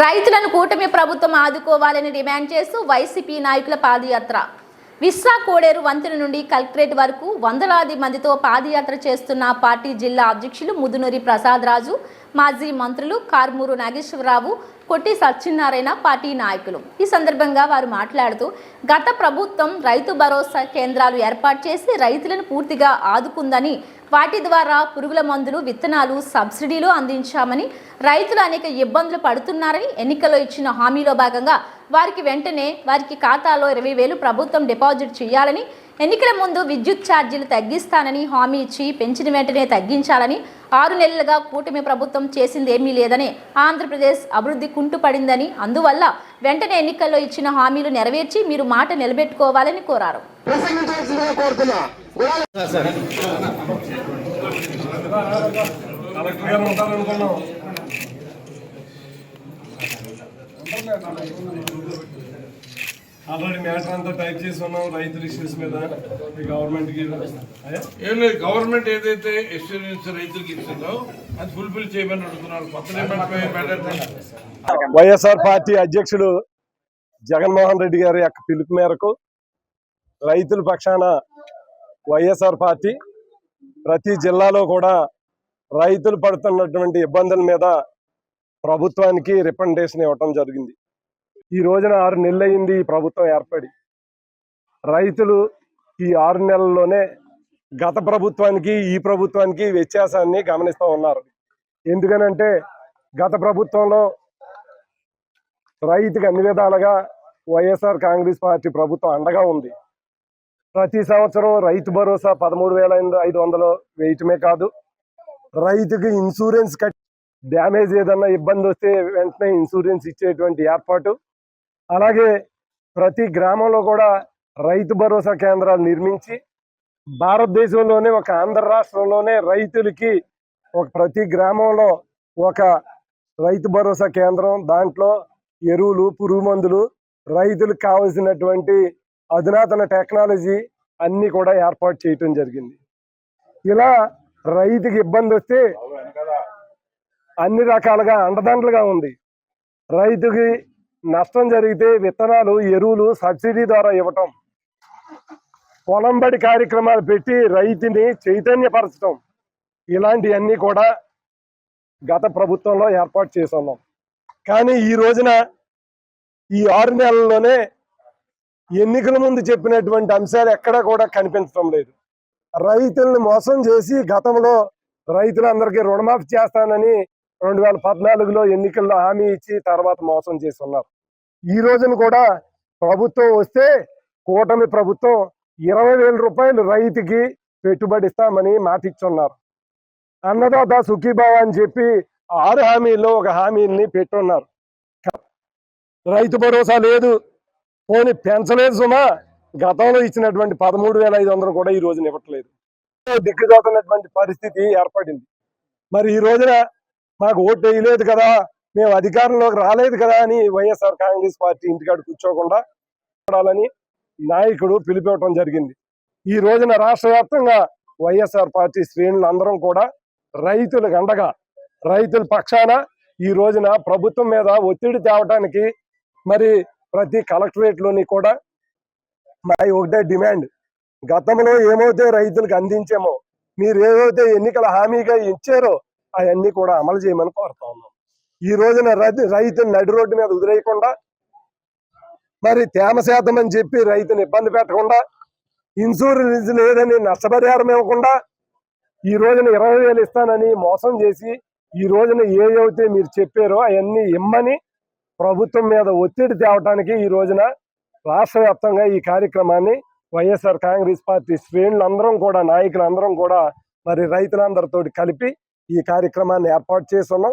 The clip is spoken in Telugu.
రైతులను కూటమి ప్రభుత్వం ఆదుకోవాలని డిమాండ్ చేస్తూ వైసీపీ నాయకుల పాదయాత్ర. విశ్వా కోడేరు వంతెన నుండి కలెక్టరేట్ వరకు వందలాది మందితో పాదయాత్ర చేస్తున్న పార్టీ జిల్లా అధ్యక్షులు ముదునూరి ప్రసాద్ రాజు మాజీ మంత్రులు కార్మూరు నాగేశ్వరరావు కొట్టి సత్యనారాయణ పార్టీ నాయకులు. ఈ సందర్భంగా వారు మాట్లాడుతూ గత ప్రభుత్వం రైతు భరోసా కేంద్రాలు ఏర్పాటు చేసి రైతులను పూర్తిగా ఆదుకుందని వాటి ద్వారా పురుగుల మందులు విత్తనాలు సబ్సిడీలు అందించామని రైతులు అనేక ఇబ్బందులు పడుతున్నారని ఎన్నికల్లో ఇచ్చిన హామీలో భాగంగా వారికి వెంటనే వారికి ఖాతాలో ఇరవై వేలు ప్రభుత్వం డిపాజిట్ చేయాలని ఎన్నికల ముందు విద్యుత్ ఛార్జీలు తగ్గిస్తానని హామీ ఇచ్చి పెంచిన వెంటనే తగ్గించాలని ఆరు నెలలుగా కూటమి ప్రభుత్వం చేసింది ఏమీ లేదని ఆంధ్రప్రదేశ్ అభివృద్ధి కుంటుపడిందని అందువల్ల వెంటనే ఎన్నికల్లో ఇచ్చిన హామీలు నెరవేర్చి మీరు మాట నిలబెట్టుకోవాలని కోరారు. కలెక్టర్ గారు ఉంటారనుకున్నాం. ఆల్రెడీ మ్యాటర్ అంతా టైప్ చేసి ఉన్నాం రైతుల ఇష్యూస్ మీద గవర్నమెంట్కి అయ్యా? ఏం లేదు గవర్నమెంట్ ఏదైతే ఎక్స్పీరియన్స్ రైతులకు ఇస్తుందో అది ఫుల్ఫిల్ చేయమని అడుగుతున్నారు. వైఎస్ఆర్ పార్టీ అధ్యక్షుడు జగన్మోహన్ రెడ్డి గారి యొక్క పిలుపు మేరకు రైతుల పక్షాన వైఎస్ఆర్ పార్టీ ప్రతి జిల్లాలో కూడా రైతులు పడుతున్నటువంటి ఇబ్బందుల మీద ప్రభుత్వానికి రిప్రజెంటేషన్ ఇవ్వటం జరిగింది. ఈ రోజున ఆరు నెలలు అయింది ఈ ప్రభుత్వం ఏర్పడి. రైతులు ఈ ఆరు నెలల్లోనే గత ప్రభుత్వానికి ఈ ప్రభుత్వానికి వ్యత్యాసాన్ని గమనిస్తూ ఉన్నారు. ఎందుకనంటే గత ప్రభుత్వంలో రైతుకి అన్ని విధాలుగా వైఎస్ఆర్ కాంగ్రెస్ పార్టీ ప్రభుత్వం అండగా ఉంది. ప్రతి సంవత్సరం రైతు భరోసా పదమూడు వేల ఐదు వందలు వేయటమే కాదు రైతుకి ఇన్సూరెన్స్ కట్ డ్యామేజ్ ఏదన్నా ఇబ్బంది వస్తే వెంటనే ఇన్సూరెన్స్ ఇచ్చేటువంటి ఏర్పాటు అలాగే ప్రతి గ్రామంలో కూడా రైతు భరోసా కేంద్రాలు నిర్మించి భారతదేశంలోనే ఒక ఆంధ్ర రాష్ట్రంలోనే రైతులకి ఒక ప్రతి గ్రామంలో ఒక రైతు భరోసా కేంద్రం దాంట్లో ఎరువులు పురుగు మందులు రైతులకు కావలసినటువంటి అధునాతన టెక్నాలజీ అన్ని కూడా ఏర్పాటు చేయటం జరిగింది. ఇలా రైతుకి ఇబ్బంది వస్తే అన్ని రకాలుగా అండదండలుగా ఉంది. రైతుకి నష్టం జరిగితే విత్తనాలు ఎరువులు సబ్సిడీ ద్వారా ఇవ్వటం. పొలంబడి కార్యక్రమాలు పెట్టి రైతుని చైతన్యపరచడం ఇలాంటివన్నీ కూడా గత ప్రభుత్వంలో ఏర్పాటు చేసున్నాం కానీ ఈ రోజున ఈ ఆరు నెలల్లోనే ఎన్నికల ముందు చెప్పినటువంటి అంశాలు ఎక్కడా కూడా కనిపించడం లేదు. రైతులను మోసం చేసి గతంలో రైతులందరికీ రుణమాఫీ చేస్తానని రెండు వేల పద్నాలుగులో ఎన్నికల్లో హామీ ఇచ్చి తర్వాత మోసం చేసి ఉన్నారు ఈ రోజున కూడా ప్రభుత్వం వస్తే కూటమి ప్రభుత్వం ఇరవై వేల రూపాయలు రైతుకి పెట్టుబడి ఇస్తామని మాట ఇచ్చున్నారు అన్నదాత సుఖీభావ అని చెప్పి ఆరు హామీల్లో ఒక హామీని పెట్టున్నారు. రైతు భరోసా లేదు. పోనీ పెంచలేదు సుమా గతంలో ఇచ్చినటువంటి పదమూడు వేల ఐదు వందలు కూడా ఈ రోజున ఇవ్వట్లేదు దిక్కుదోతున్నటువంటి పరిస్థితి ఏర్పడింది. మరి ఈ రోజున మాకు ఓటు వేయలేదు కదా. మేము అధికారంలోకి రాలేదు కదా అని వైఎస్ఆర్ కాంగ్రెస్ పార్టీ ఇంటికాడ కూర్చోకుండా చూడాలని నాయకుడు పిలిపివ్వటం జరిగింది. ఈ రోజున రాష్ట్ర వ్యాప్తంగా వైఎస్ఆర్ పార్టీ శ్రేణులు అందరం కూడా రైతుల గండగా రైతుల పక్షాన ఈ రోజున ప్రభుత్వం మీద ఒత్తిడి తేవటానికి మరి ప్రతి కలెక్టరేట్లోని కూడా మరి ఒకటే డిమాండ్. గతంలో ఏమైతే రైతులకు అందించామో మీరు ఏదైతే ఎన్నికల హామీగా ఇచ్చారో అవన్నీ కూడా అమలు చేయమని కోరుతా ఉన్నాం. ఈ రోజున రైతు రైతుని నడి రోడ్డు మీద ఉదిరేయకుండా మరి తేమ శాతం అని చెప్పి రైతుని ఇబ్బంది పెట్టకుండా ఇన్సూరెన్స్ లేదని నష్టపరిహారం ఇవ్వకుండా ఈ రోజున ఇరవై వేలు ఇస్తానని మోసం చేసి ఈ రోజున ఏవైతే మీరు చెప్పారో అవన్నీ ఇమ్మని ప్రభుత్వం మీద ఒత్తిడి తేవటానికి ఈ రోజున రాష్ట్ర వ్యాప్తంగా ఈ కార్యక్రమాన్ని వైఎస్ఆర్ కాంగ్రెస్ పార్టీ శ్రేణులందరం కూడా నాయకులందరం కూడా మరి రైతులందరితో కలిపి ఈ కార్యక్రమాన్ని ఏర్పాటు చేస్తున్నాం.